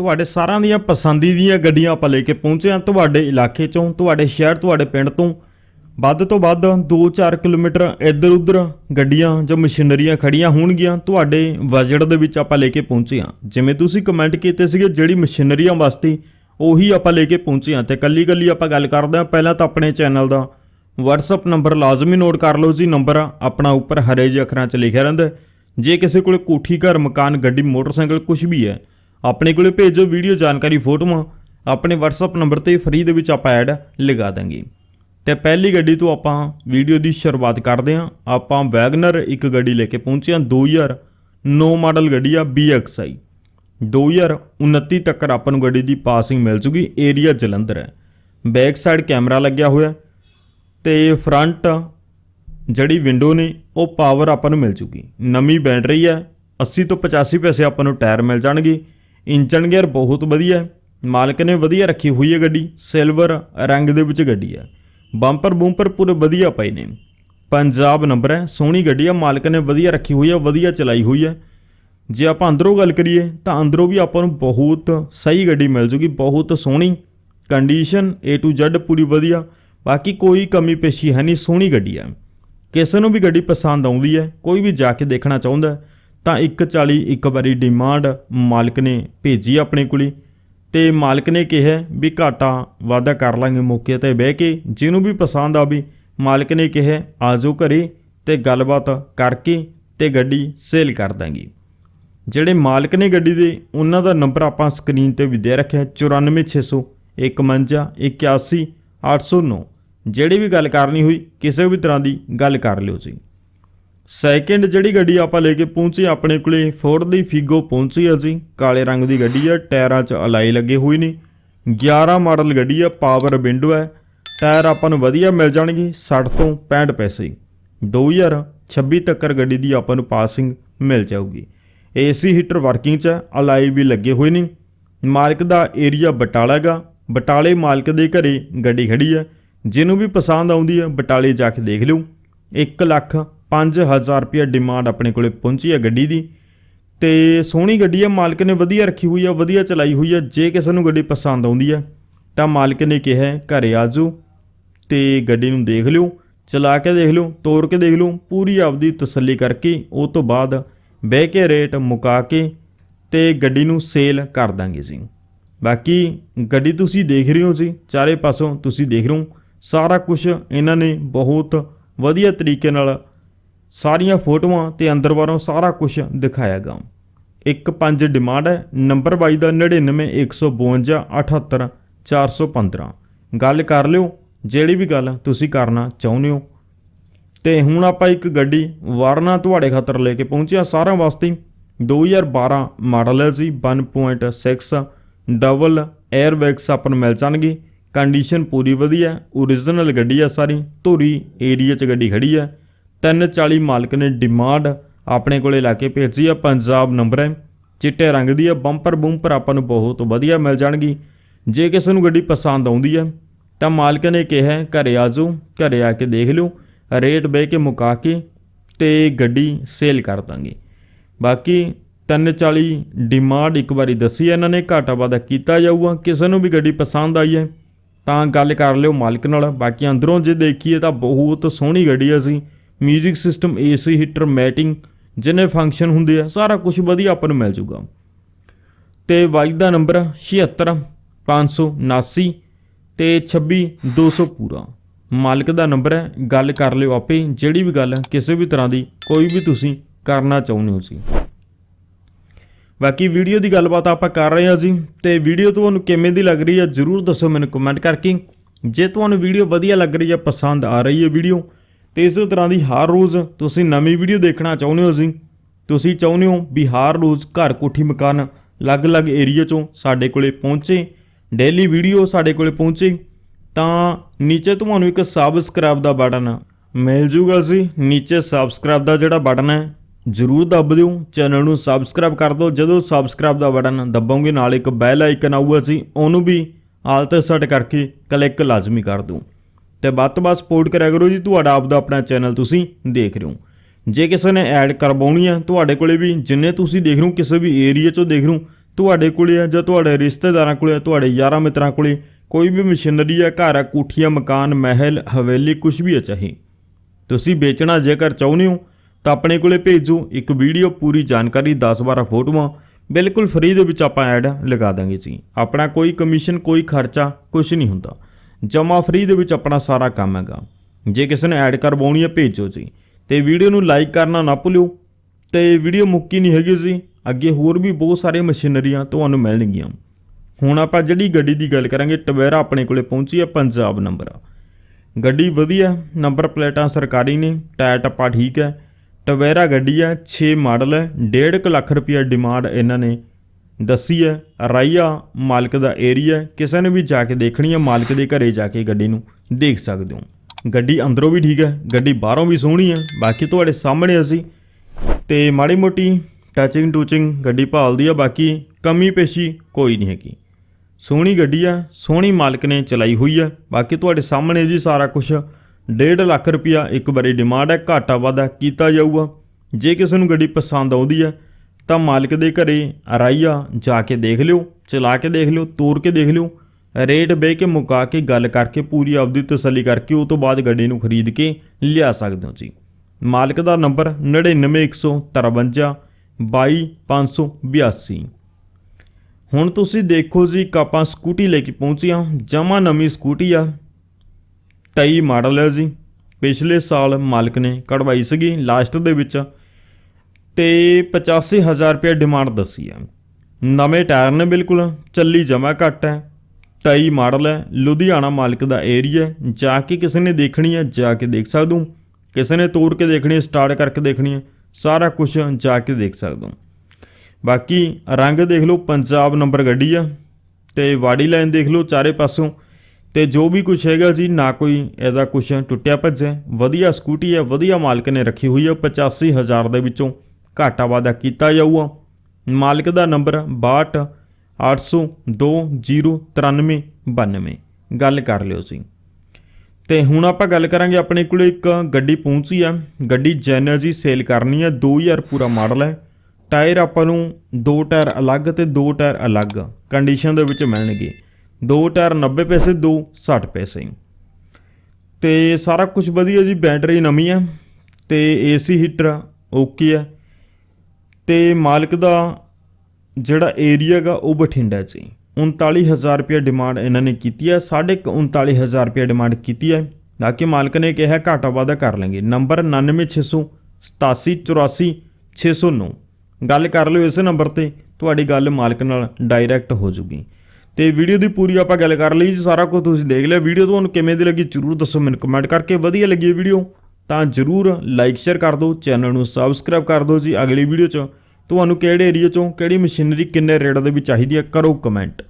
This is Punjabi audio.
ਤੁਹਾਡੇ ਸਾਰਿਆਂ ਦੀਆਂ ਪਸੰਦੀ ਦੀਆਂ ਗੱਡੀਆਂ ਆਪਾਂ ਲੈ ਕੇ ਪਹੁੰਚੇ ਹਾਂ ਤੁਹਾਡੇ ਇਲਾਕੇ ਚੋਂ, ਤੁਹਾਡੇ ਸ਼ਹਿਰ, ਤੁਹਾਡੇ ਪਿੰਡ ਤੋਂ। ਵੱਧ ਤੋਂ ਵੱਧ 2-4 ਕਿਲੋਮੀਟਰ ਇੱਧਰ ਉੱਧਰ ਗੱਡੀਆਂ ਜਾਂ ਮਸ਼ੀਨਰੀਆਂ ਖੜੀਆਂ ਹੋਣਗੀਆਂ ਤੁਹਾਡੇ ਬਜਟ ਦੇ ਵਿੱਚ ਆਪਾਂ ਲੈ ਕੇ ਪਹੁੰਚੇ ਹਾਂ। ਜਿਵੇਂ ਤੁਸੀਂ ਕਮੈਂਟ ਕੀਤੇ ਸੀਗੇ, ਜਿਹੜੀ ਮਸ਼ੀਨਰੀਆਂ ਵਾਸਤੇ ਉਹੀ ਆਪਾਂ ਲੈ ਕੇ ਪਹੁੰਚੇ ਹਾਂ। ਤੇ ਕੱਲੀ ਕੱਲੀ ਆਪਾਂ ਗੱਲ ਕਰਦੇ ਹਾਂ। ਪਹਿਲਾਂ ਤਾਂ ਆਪਣੇ ਚੈਨਲ ਦਾ WhatsApp ਨੰਬਰ ਲਾਜ਼ਮੀ ਨੋਟ ਕਰ ਲਓ ਜੀ। ਨੰਬਰ ਆਪਣਾ ਉੱਪਰ ਹਰੇ ਜਿਹੇ ਅੱਖਰਾਂ 'ਚ ਲਿਖਿਆ ਰਹਿੰਦਾ ਜੇ ਕਿਸੇ ਕੋਲ ਕੋਠੀ ਘਰ, ਮਕਾਨ, ਗੱਡੀ, ਮੋਟਰਸਾਈਕਲ ਕੁਝ ਵੀ ਹੈ ਆਪਣੇ ਕੋਲੇ ਭੇਜੋ ਵੀਡੀਓ ਜਾਣਕਾਰੀ ਫੋਟੋਆਂ ਆਪਣੇ WhatsApp ਨੰਬਰ ਤੇ ਫ੍ਰੀ ਦੇ ਵਿੱਚ ਆਪਾਂ ਐਡ ਲਗਾ ਦਾਂਗੇ। ਤੇ ਪਹਿਲੀ ਗੱਡੀ ਤੋਂ ਆਪਾਂ ਵੀਡੀਓ ਦੀ ਸ਼ੁਰੂਆਤ ਕਰਦੇ ਹਾਂ ਆਪਾਂ ਵੈਗਨਰ ਇੱਕ ਗੱਡੀ ਲੈ ਕੇ ਪਹੁੰਚੇ ਹਾਂ 2009 ਮਾਡਲ ਗੱਡੀ ਆ BXI 2029 ਤੱਕ ਆਪਾਂ ਨੂੰ ਗੱਡੀ ਦੀ ਪਾਸਿੰਗ ਮਿਲ ਜੂਗੀ। ਏਰੀਆ ਜਲੰਧਰ ਹੈ। ਬੈਕ ਸਾਈਡ ਕੈਮਰਾ ਲੱਗਿਆ ਹੋਇਆ ਹੈ। ਤੇ ਫਰੰਟ ਜਿਹੜੀ ਵਿੰਡੋ ਨੇ, ਉਹ ਪਾਵਰ ਆਪਾਂ ਨੂੰ ਮਿਲ ਜੂਗੀ। ਨਵੀਂ ਬੈਟਰੀ ਹੈ। 80 ਤੋਂ 85 ਪੈਸੇ ਆਪਾਂ ਨੂੰ ਟਾਇਰ ਮਿਲ ਜਾਣਗੇ। ਇੰਜਨ ਗੇਅਰ ਬਹੁਤ ਵਧੀਆ ਮਾਲਕ ਨੇ ਵਧੀਆ ਰੱਖੀ ਹੋਈ ਹੈ ਗੱਡੀ। ਸਿਲਵਰ ਰੰਗ ਦੇ ਵਿੱਚ ਗੱਡੀ ਹੈ। ਬੰਪਰ ਬੂੰਪਰ ਪੂਰੇ ਵਧੀਆ ਪਏ ਨੇ। ਪੰਜਾਬ ਨੰਬਰ ਹੈ। ਸੋਹਣੀ ਗੱਡੀ ਹੈ। ਮਾਲਕ ਨੇ ਵਧੀਆ ਰੱਖੀ ਹੋਈ ਹੈ। ਵਧੀਆ ਚਲਾਈ ਹੋਈ ਹੈ। ਜੇ ਆਪਾਂ ਅੰਦਰੋਂ ਗੱਲ ਕਰੀਏ, ਤਾਂ ਅੰਦਰੋਂ ਵੀ ਆਪਾਂ ਨੂੰ ਬਹੁਤ ਸਹੀ ਗੱਡੀ ਮਿਲ ਜੂਗੀ। ਬਹੁਤ ਸੋਹਣੀ। ਕੰਡੀਸ਼ਨ A to Z ਪੂਰੀ ਵਧੀਆ। ਬਾਕੀ ਕੋਈ ਕਮੀ ਪੇਸ਼ੀ ਹੈ ਨਹੀਂ। ਸੋਹਣੀ ਗੱਡੀ ਹੈ। ਕਿਸੇ ਨੂੰ ਵੀ ਗੱਡੀ ਪਸੰਦ ਆਉਂਦੀ ਹੈ। ਕੋਈ ਵੀ ਜਾ ਕੇ ਦੇਖਣਾ ਚਾਹੁੰਦਾ ਤਾਂ 140 ਇੱਕ ਵਾਰੀ ਡਿਮਾਂਡ ਮਾਲਕ ਨੇ ਭੇਜੀ ਆਪਣੇ ਕੋਲੇ। ਤੇ ਮਾਲਕ ਨੇ ਕਿਹਾ ਵੀ ਘਾਟਾ ਵਾਅਦਾ ਕਰ ਲਾਂਗੇ ਮੌਕੇ ਤੇ ਬਹਿ ਕੇ। ਜਿਹਨੂੰ ਵੀ ਪਸੰਦ ਆਵੇ ਮਾਲਕ ਨੇ ਕਿਹਾ, ਆਜੋ ਘਰੇ ਤੇ ਗੱਲਬਾਤ ਕਰਕੇ ਤੇ ਗੱਡੀ ਸੇਲ ਕਰ ਦਾਂਗੇ। ਜਿਹੜੇ ਮਾਲਕ ਨੇ ਗੱਡੀ ਦੇ, ਉਹਨਾਂ ਦਾ ਨੰਬਰ ਆਪਾਂ ਸਕਰੀਨ ਤੇ ਵੀ ਦੇ ਰੱਖਿਆ 94600 51 81 809 ਜਿਹੜੀ ਵੀ ਗੱਲ ਕਰਨੀ ਹੋਈ, ਕਿਸੇ ਵੀ ਤਰ੍ਹਾਂ ਦੀ ਗੱਲ ਕਰ ਲਿਓ ਜੀ। ਸੈਕਿੰਡ ਜਿਹੜੀ ਗੱਡੀ ਆਪਾਂ ਲੈ ਕੇ ਪਹੁੰਚੇ ਆਪਣੇ ਕੋਲੇ ਫੋਰਡ ਦੀ ਫੀਗੋ ਪਹੁੰਚੀ ਹੈ ਜੀ। ਕਾਲੇ ਰੰਗ ਦੀ ਗੱਡੀ ਹੈ ਟਾਇਰਾਂ 'ਚ ਅਲਾਈ ਲੱਗੇ ਹੋਏ ਨੇ। 11 ਮਾਡਲ ਗੱਡੀ ਹੈ ਪਾਵਰ ਵਿੰਡੋ ਹੈ ਟਾਇਰ ਆਪਾਂ ਨੂੰ ਵਧੀਆ ਮਿਲ ਜਾਣਗੇ 60 ਤੋਂ 65 ਪੈਸੇ। 2026 ਤੱਕ ਗੱਡੀ ਦੀ ਆਪਾਂ ਨੂੰ ਪਾਸਿੰਗ ਮਿਲ ਜਾਊਗੀ। ਏਸੀ ਹੀਟਰ ਵਰਕਿੰਗ 'ਚ ਹੈ, ਅਲਾਈ ਵੀ ਲੱਗੇ ਹੋਏ ਨੇ। ਮਾਲਕ ਦਾ ਏਰੀਆ ਬਟਾਲਾ ਗਾ ਬਟਾਲੇ ਮਾਲਕ ਦੇ ਘਰੇ ਗੱਡੀ ਖੜੀ ਹੈ ਜਿਹਨੂੰ ਵੀ ਪਸੰਦ ਆਉਂਦੀ ਹੈ ਬਟਾਲੇ ਜਾ ਕੇ ਦੇਖ ਲਿਓ। 1 ਲੱਖ 5000 ਰੁਪਏ ਡਿਮਾਂਡ ਆਪਣੇ ਕੋਲੇ ਪਹੁੰਚੀ ਹੈ ਗੱਡੀ ਦੀ। ਤੇ ਸੋਹਣੀ ਗੱਡੀ ਹੈ ਮਾਲਕ ਨੇ ਵਧੀਆ ਰੱਖੀ ਹੋਈ ਹੈ ਵਧੀਆ ਚਲਾਈ ਹੋਈ ਹੈ। ਜੇ ਕਿਸੇ ਨੂੰ ਗੱਡੀ ਪਸੰਦ ਆਉਂਦੀ ਹੈ ਤਾਂ ਮਾਲਕ ਨੇ ਕਿਹਾ ਹੈ, ਘਰੇ ਆਜੋ ਤੇ ਗੱਡੀ ਨੂੰ ਦੇਖ ਲਿਓ ਚਲਾ ਕੇ ਦੇਖ ਲਿਓ ਤੋੜ ਕੇ ਦੇਖ ਲਿਓ ਪੂਰੀ ਆਪਦੀ ਤਸੱਲੀ ਕਰਕੇ ਉਹ ਤੋਂ ਬਾਅਦ ਬਹਿ ਕੇ ਰੇਟ ਮੁਕਾ ਕੇ ਤੇ ਗੱਡੀ ਨੂੰ ਸੇਲ ਕਰ ਦਾਂਗੇ ਜੀ। ਬਾਕੀ ਗੱਡੀ ਤੁਸੀਂ ਦੇਖ ਰਹੇ ਹੋ ਜੀ ਚਾਰੇ ਪਾਸੋਂ ਤੁਸੀਂ ਦੇਖ ਰਹੇ ਹੋ ਸਾਰਾ ਕੁਝ ਇਹਨਾਂ ਨੇ ਬਹੁਤ ਵਧੀਆ ਤਰੀਕੇ ਨਾਲ ਸਾਰੀਆਂ ਫੋਟੋਆਂ ਤੇ ਅੰਦਰ ਬਾਹਰੋਂ ਸਾਰਾ ਕੁਝ ਦਿਖਾਇਆ ਗਾ ਇੱਕ ਪੰਜ ਡਿਮਾਂਡ ਹੈ, ਨੰਬਰ 22 ਦਾ 99 152 78 415 ਗੱਲ ਕਰ ਲਿਓ, ਜਿਹੜੀ ਵੀ ਗੱਲ ਤੁਸੀਂ ਕਰਨਾ ਚਾਹੁੰਦੇ ਹੋ। ਤੇ ਹੁਣ ਆਪਾਂ ਇੱਕ ਗੱਡੀ ਵਾਰਨਾ ਤੁਹਾਡੇ ਖਾਤਰ ਲੈ ਕੇ ਪਹੁੰਚਿਆ ਸਾਰਿਆਂ ਵਾਸਤੇ। 2012 ਮਾਡਲ ਹੈ ਜੀ 1.6 ਡਬਲ 에ਅਰ ਬੈਗਸ ਆਪਾਂ ਨੂੰ ਮਿਲ ਜਾਣਗੇ। ਕੰਡੀਸ਼ਨ ਪੂਰੀ ਵਧੀਆ ਓਰੀਜਨਲ ਗੱਡੀ ਆ ਸਾਰੀ, ਧੂਰੀ ਏਰੀਆ 'ਚ ਗੱਡੀ ਖੜੀ ਹੈ। 340 ਮਾਲਕ ਨੇ ਡਿਮਾਂਡ ਆਪਣੇ ਕੋਲੇ ਲਾ ਕੇ ਭੇਜੀ ਆ ਪੰਜਾਬ ਨੰਬਰ ਹੈ। ਚਿੱਟੇ ਰੰਗ ਦੀ ਆ ਬੰਪਰ ਬੂੰਪਰ ਆਪਾਂ ਨੂੰ ਬਹੁਤ ਵਧੀਆ ਮਿਲ ਜਾਣਗੀ। ਜੇ ਕਿਸੇ ਨੂੰ ਗੱਡੀ ਪਸੰਦ ਆਉਂਦੀ ਹੈ ਤਾਂ ਮਾਲਕ ਨੇ ਕਿਹਾ ਹੈ, ਘਰੇ ਆਜੋ ਘਰੇ ਆ ਕੇ ਦੇਖ ਲਿਓ ਰੇਟ ਬਹਿ ਕੇ ਮੁਕਾ ਕੇ ਤੇ ਗੱਡੀ ਸੇਲ ਕਰ ਦਾਂਗੇ। ਬਾਕੀ 340 ਡਿਮਾਂਡ ਇੱਕ ਵਾਰੀ ਦੱਸੀ ਹੈ ਇਹਨਾਂ ਨੇ ਘਾਟਾ ਵਾਧਾ ਕੀਤਾ ਜਾਊਗਾ ਕਿਸੇ ਨੂੰ ਵੀ ਗੱਡੀ ਪਸੰਦ ਆਈ ਹੈ ਤਾਂ ਗੱਲ ਕਰ ਲਿਓ ਮਾਲਕ ਨਾਲ। ਬਾਕੀ ਅੰਦਰੋਂ ਜੇ ਦੇਖੀਏ ਤਾਂ ਬਹੁਤ ਸੋਹਣੀ ਗੱਡੀ ਹੈ ਸੀ 뮤직 ਸਿਸਟਮ ਏਸੀ ਹੀਟਰ ਮੈਟਿੰਗ ਜਿੰਨੇ ਫੰਕਸ਼ਨ ਹੁੰਦੇ ਆ, ਸਾਰਾ ਕੁਝ ਵਧੀਆ ਆਪਾਂ ਨੂੰ ਮਿਲ ਜੂਗਾ। ਤੇ ਬਾਈਕ ਦਾ ਨੰਬਰ 76 579 ਤੇ 26 200 ਪੂਰਾ। ਮਾਲਕ ਦਾ ਨੰਬਰ ਹੈ ਗੱਲ ਕਰ ਲਿਓ ਆਪੇ, ਜਿਹੜੀ ਵੀ ਗੱਲ ਕਿਸੇ ਵੀ ਤਰ੍ਹਾਂ ਦੀ, ਕੋਈ ਵੀ ਤੁਸੀਂ ਕਰਨਾ ਚਾਹੁੰਦੇ ਹੋ ਜੀ। ਬਾਕੀ ਵੀਡੀਓ ਦੀ ਗੱਲਬਾਤ ਆਪਾਂ ਕਰ ਰਹੇ ਹਾਂ ਜੀ, ਤੇ ਵੀਡੀਓ ਤੁਹਾਨੂੰ ਕਿਵੇਂ ਦੀ ਲੱਗ ਰਹੀ ਹੈ ਜਰੂਰ ਦੱਸੋ ਮੈਨੂੰ ਕਮੈਂਟ ਕਰਕੇ। ਜੇ ਤੁਹਾਨੂੰ ਵੀਡੀਓ ਵਧੀਆ ਲੱਗ ਰਹੀ ਹੈ ਪਸੰਦ ਆ ਰਹੀ ਹੈ ਵੀਡੀਓ ਤੇ ਇਸੇ ਤਰ੍ਹਾਂ ਦੀ ਹਰ ਰੋਜ਼ ਤੁਸੀਂ ਨਵੀਂ ਵੀਡੀਓ ਦੇਖਣਾ ਚਾਹੁੰਦੇ ਹੋ ਜੀ, ਤੁਸੀਂ ਚਾਹੁੰਦੇ ਹੋ ਵੀ ਹਰ ਰੋਜ਼ ਘਰ ਕੋਠੀ ਮਕਾਨ ਅਲੱਗ-ਅਲੱਗ ਏਰੀਆ ਚੋਂ ਸਾਡੇ ਕੋਲੇ ਪਹੁੰਚੇ ਡੇਲੀ ਵੀਡੀਓ ਸਾਡੇ ਕੋਲੇ ਪਹੁੰਚੇ, ਤਾਂ ਨੀਚੇ ਤੁਹਾਨੂੰ ਇੱਕ ਸਬਸਕ੍ਰਾਈਬ ਦਾ ਬਟਨ ਮਿਲ ਜੂਗਾ ਜੀ। ਨੀਚੇ ਸਬਸਕ੍ਰਾਈਬ ਦਾ ਜਿਹੜਾ ਬਟਨ ਹੈ, ਜਰੂਰ ਦੱਬ ਦਿਓ ਚੈਨਲ ਨੂੰ ਸਬਸਕ੍ਰਾਈਬ ਕਰ ਦਿਓ। ਜਦੋਂ ਸਬਸਕ੍ਰਾਈਬ ਦਾ ਬਟਨ ਦੱਬੋਗੇ, ਨਾਲ ਇੱਕ ਬੈਲ ਆਈਕਨ ਆਊਗਾ ਜੀ, ਉਹਨੂੰ ਵੀ ਆਲ ਤੇ ਸੈੱਟ ਕਰਕੇ ਕਲਿੱਕ ਲਾਜ਼ਮੀ ਕਰ ਦਿਓ। ਤੇ ਵੱਧ ਤੋਂ ਵੱਧ ਸਪੋਰਟ ਕਰਿਆ ਕਰੋ ਜੀ ਤੁਹਾਡਾ ਆਪਦਾ ਆਪਣਾ ਚੈਨਲ ਤੁਸੀਂ ਦੇਖ ਰਹੇ ਹੋ। ਜੇ ਕਿਸੇ ਨੇ ਐਡ ਕਰਵਾਉਣੀ ਆ, ਤੁਹਾਡੇ ਕੋਲੇ ਵੀ ਜਿੰਨੇ ਤੁਸੀਂ ਦੇਖ ਰਹੇ ਹੋ, ਕਿਸੇ ਵੀ ਏਰੀਆ ਚੋਂ ਦੇਖ ਰਹੇ ਹੋ, ਤੁਹਾਡੇ ਕੋਲੇ ਆ ਜਾਂ ਤੁਹਾਡੇ ਰਿਸ਼ਤੇਦਾਰਾਂ ਕੋਲੇ ਆ, ਤੁਹਾਡੇ ਯਾਰਾਂ ਮਿੱਤਰਾਂ ਕੋਲੇ, ਕੋਈ ਵੀ ਮਸ਼ੀਨਰੀ ਆ, ਘਰ ਆ, ਕੋਠੀਆਂ, ਮਕਾਨ, ਮਹਿਲ, ਹਵੇਲੀ ਕੁਝ ਵੀ ਹੈ ਚਾਹੇ। ਤੁਸੀਂ ਵੇਚਣਾ ਜੇਕਰ ਚਾਹੁੰਦੇ ਹੋ, ਤਾਂ ਆਪਣੇ ਕੋਲੇ ਭੇਜੋ, ਇੱਕ ਵੀਡੀਓ ਪੂਰੀ ਜਾਣਕਾਰੀ 10-12 ਫੋਟੋਆਂ, ਬਿਲਕੁਲ ਫ੍ਰੀ ਦੇ ਵਿੱਚ ਆਪਾਂ ਐਡ ਲਗਾ ਦਾਂਗੇ ਜੀ। ਆਪਣਾ ਕੋਈ ਕਮਿਸ਼ਨ ਕੋਈ ਖਰਚਾ ਕੁਝ ਨਹੀਂ ਹੁੰਦਾ। ਜਮਾ ਫ੍ਰੀ ਦੇ ਵਿੱਚ ਆਪਣਾ ਸਾਰਾ ਕੰਮ ਹੈਗਾ। ਜੇ ਕਿਸੇ ਨੇ ਐਡ ਕਰਵਾਉਣੀ ਹੈ, ਭੇਜੋ ਜੀ। ਤੇ ਵੀਡੀਓ ਨੂੰ ਲਾਈਕ ਕਰਨਾ ਨਾ ਭੁੱਲਿਓ। ਤੇ ਵੀਡੀਓ ਮੁੱਕੀ ਨਹੀਂ ਹੈਗੀ ਜੀ। ਅੱਗੇ ਹੋਰ ਵੀ ਬਹੁਤ ਸਾਰੀਆਂ ਮਸ਼ੀਨਰੀਆਂ ਤੁਹਾਨੂੰ ਮਿਲਣਗੀਆਂ। ਹੁਣ ਆਪਾਂ ਜਿਹੜੀ ਗੱਡੀ ਦੀ ਗੱਲ ਕਰਾਂਗੇ, ਟਵੇਰਾ ਆਪਣੇ ਕੋਲੇ ਪਹੁੰਚੀ ਹੈ, ਪੰਜਾਬ ਨੰਬਰ ਗੱਡੀ ਵਧੀਆ, ਨੰਬਰ ਪਲੇਟਾਂ ਸਰਕਾਰੀ ਨੇ, ਟਾਇਰ ਟੱਪਾ ਠੀਕ ਹੈ। ਟਵੇਰਾ ਗੱਡੀ ਹੈ 6 ਮਾਡਲ ਹੈ 1.5 ਲੱਖ ਰੁਪਏ ਡਿਮਾਂਡ ਇਹਨਾਂ ਨੇ ਦੱਸੀ ਹੈ ਰਾਈਆ ਮਾਲਕ ਦਾ ਏਰੀਆ ਕਿਸੇ ਨੇ ਵੀ ਜਾ ਕੇ ਦੇਖਣੀ ਹੈ, ਮਾਲਕ ਦੇ ਘਰੇ ਜਾ ਕੇ ਗੱਡੀ ਨੂੰ ਦੇਖ ਸਕਦੇ ਹੋ। ਗੱਡੀ ਅੰਦਰੋਂ ਵੀ ਠੀਕ ਹੈ, ਗੱਡੀ ਬਾਹਰੋਂ ਵੀ ਸੋਹਣੀ ਹੈ, ਬਾਕੀ ਤੁਹਾਡੇ ਸਾਹਮਣੇ ਅਸੀਂ ਤੇ ਮਾੜੀ ਮੋਟੀ ਟੱਚਿੰਗ ਟੂਚਿੰਗ ਗੱਡੀ ਭਾਲਦੀ ਆ, ਬਾਕੀ ਕਮੀ ਪੇਸ਼ੀ ਕੋਈ ਨਹੀਂ ਹੈਗੀ। ਸੋਹਣੀ ਗੱਡੀ ਆ, ਸੋਹਣੀ ਮਾਲਕ ਨੇ ਚਲਾਈ ਹੋਈ ਆ, ਬਾਕੀ ਤੁਹਾਡੇ ਸਾਹਮਣੇ ਜੀ ਸਾਰਾ ਕੁਝ 1.5 ਲੱਖ ਰੁਪਿਆ ਇੱਕ ਵਾਰੀ ਡਿਮਾਂਡ ਹੈ, ਘਾਟਾ ਵਾਧਾ ਕੀਤਾ ਜਾਊਗਾ। ਜੇ ਕਿਸੇ ਨੂੰ ਗੱਡੀ ਪਸੰਦ ਆਉਂਦੀ ਹੈ ਤਾਂ ਮਾਲਕ ਦੇ ਘਰੇ ਰਾਈਆ ਜਾ ਕੇ ਦੇਖ ਲਿਓ, ਚਲਾ ਕੇ ਦੇਖ ਲਿਓ, ਤੋਰ ਕੇ ਦੇਖ ਲਿਓ। ਰੇਟ ਬਹਿ ਕੇ ਮੁਕਾ ਕੇ ਗੱਲ ਕਰਕੇ ਪੂਰੀ ਆਪਦੀ ਤਸੱਲੀ ਕਰਕੇ ਉਹ ਤੋਂ ਬਾਅਦ ਗੱਡੀ ਨੂੰ ਖਰੀਦ ਕੇ ਲਿਆ ਸਕਦੇ ਹੋ ਜੀ। ਮਾਲਕ ਦਾ ਨੰਬਰ 99153 22582 ਹੁਣ ਤੁਸੀਂ ਦੇਖੋ ਜੀ ਇੱਕ ਆਪਾਂ ਸਕੂਟੀ ਲੈ ਕੇ ਪਹੁੰਚੇ ਹਾਂ। ਜਮਾ ਨਵੀਂ ਸਕੂਟੀ ਆ 23 ਮਾਡਲ ਹੈ ਜੀ। ਪਿਛਲੇ ਸਾਲ ਮਾਲਕ ਨੇ ਕਢਵਾਈ ਸੀਗੀ, ਲਾਸਟ ਦੇ ਵਿੱਚ ਤੇ 85000 ਰੁਪਏ ਡਿਮਾਂਡ ਦੱਸੀ ਹੈ ਨਵੇਂ ਟਾਇਰ ਨੇ ਬਿਲਕੁਲ, ਚੱਲੀ ਜਮਾ ਘੱਟ ਹੈ। 23 ਮਾਡਲ ਹੈ, ਲੁਧਿਆਣਾ ਮਾਲਕ ਦਾ ਏਰੀਆ ਜਾ ਕੇ ਕਿਸੇ ਨੇ ਦੇਖਣੀ ਹੈ, ਜਾ ਕੇ ਦੇਖ ਸਕਦੇ ਕਿਸੇ ਨੇ ਤੋੜ ਕੇ ਦੇਖਣੀ ਹੈ ਸਟਾਰਟ ਕਰਕੇ ਦੇਖਣੀ ਹੈ। ਸਾਰਾ ਕੁਝ ਜਾ ਕੇ ਦੇਖ ਸਕਦੇ ਬਾਕੀ ਰੰਗ ਦੇਖ ਲਓ, ਪੰਜਾਬ ਨੰਬਰ ਗੱਡੀ ਆ। ਤੇ ਵਾੜੀ ਲਾਈਨ ਦੇਖ ਲਓ, ਚਾਰੇ ਪਾਸੋਂ। ਤੇ ਜੋ ਵੀ ਕੁਝ ਹੈਗਾ ਜੀ, ਨਾ ਕੋਈ ਇਹਦਾ ਕੁਝ ਟੁੱਟਿਆ ਭੱਜਿਆ। ਵਧੀਆ ਸਕੂਟੀ ਹੈ, ਵਧੀਆ ਮਾਲਕ ਨੇ ਰੱਖੀ ਹੋਈ ਹੈ 85000 ਦੇ ਵਿੱਚੋਂ। ਘਾਟਾ ਵਾਧਾ ਕੀਤਾ ਜਾਊਗਾ। ਮਾਲਕ ਦਾ ਨੰਬਰ 62 802093992 ਗੱਲ ਕਰ ਲਿਓ ਸੀ ਤੇ ਹੁਣ ਆਪਾਂ ਗੱਲ ਕਰਾਂਗੇ ਆਪਣੇ ਕੋਲ ਇੱਕ ਗੱਡੀ ਪਹੁੰਚੀ ਆ। ਗੱਡੀ ਜੈਨਰਜੀ ਸੇਲ ਕਰਨੀ ਆ। 2000 ਪੂਰਾ ਮਾਡਲ ਹੈ। ਟਾਇਰ ਆਪਾਂ ਨੂੰ ਦੋ ਟਾਇਰ ਅਲੱਗ ਤੇ ਦੋ ਟਾਇਰ ਅਲੱਗ ਕੰਡੀਸ਼ਨ ਦੇ ਵਿੱਚ ਮਿਲਣਗੇ। ਦੋ ਟਾਇਰ 90 ਪੈਸੇ, ਦੋ 60 ਪੈਸੇ। ਤੇ ਸਾਰਾ ਕੁਝ ਵਧੀਆ ਜੀ, ਬੈਟਰੀ ਨਵੀਂ ਹੈ ਤੇ ਏਸੀ ਹੀਟਰ ਓਕੇ ਹੈ ਤੇ ਮਾਲਕ ਦਾ ਜਿਹੜਾ ਏਰੀਆ ਗਾ, ਉਹ ਬਠਿੰਡਾ 'ਚ ਹੈ। 39000 ਰੁਪਏ ਡਿਮਾਂਡ ਇਹਨਾਂ ਨੇ ਕੀਤੀ ਹੈ, ਸਾਢੇ ਕੁ 39000 ਰੁਪਏ ਡਿਮਾਂਡ ਕੀਤੀ ਹੈ। ਬਾਕੀ ਮਾਲਕ ਨੇ ਕਿਹਾ, ਘਾਟਾ ਵਾਧਾ ਕਰ ਲਾਂਗੇ। ਨੰਬਰ 9968844609 ਗੱਲ ਕਰ ਲਿਓ ਇਸ ਨੰਬਰ ਤੇ, ਤੁਹਾਡੀ ਗੱਲ ਮਾਲਕ ਨਾਲ ਡਾਇਰੈਕਟ ਹੋ ਜੂਗੀ। ਤੇ ਵੀਡੀਓ ਦੀ ਪੂਰੀ ਆਪਾਂ ਗੱਲ ਕਰ ਲਈ ਜੀ, ਸਾਰਾ ਕੁਝ ਤੁਸੀਂ ਦੇਖ ਲਿਆ। ਵੀਡੀਓ ਤੁਹਾਨੂੰ ਕਿਵੇਂ ਦੀ ਲੱਗੀ, ਜਰੂਰ ਦੱਸੋ ਮੈਨੂੰ ਕਮੈਂਟ ਕਰਕੇ। ਵਧੀਆ ਲੱਗੀ ਵੀਡੀਓ, ਤਾਂ ਜਰੂਰ ਲਾਈਕ ਸ਼ੇਅਰ ਕਰ ਦਿਓ। ਚੈਨਲ ਨੂੰ ਸਬਸਕ੍ਰਾਈਬ ਕਰ ਦਿਓ ਜੀ। ਅਗਲੀ ਵੀਡੀਓ 'ਚ ਤੁਹਾਨੂੰ ਕਿਹੜੇ ਏਰੀਆ 'ਚੋਂ ਕਿਹੜੀ ਮਸ਼ੀਨਰੀ ਕਿੰਨੇ ਰੇਟ ਦੇ ਵਿੱਚ ਚਾਹੀਦੀ ਹੈ? ਕਰੋ ਕਮੈਂਟ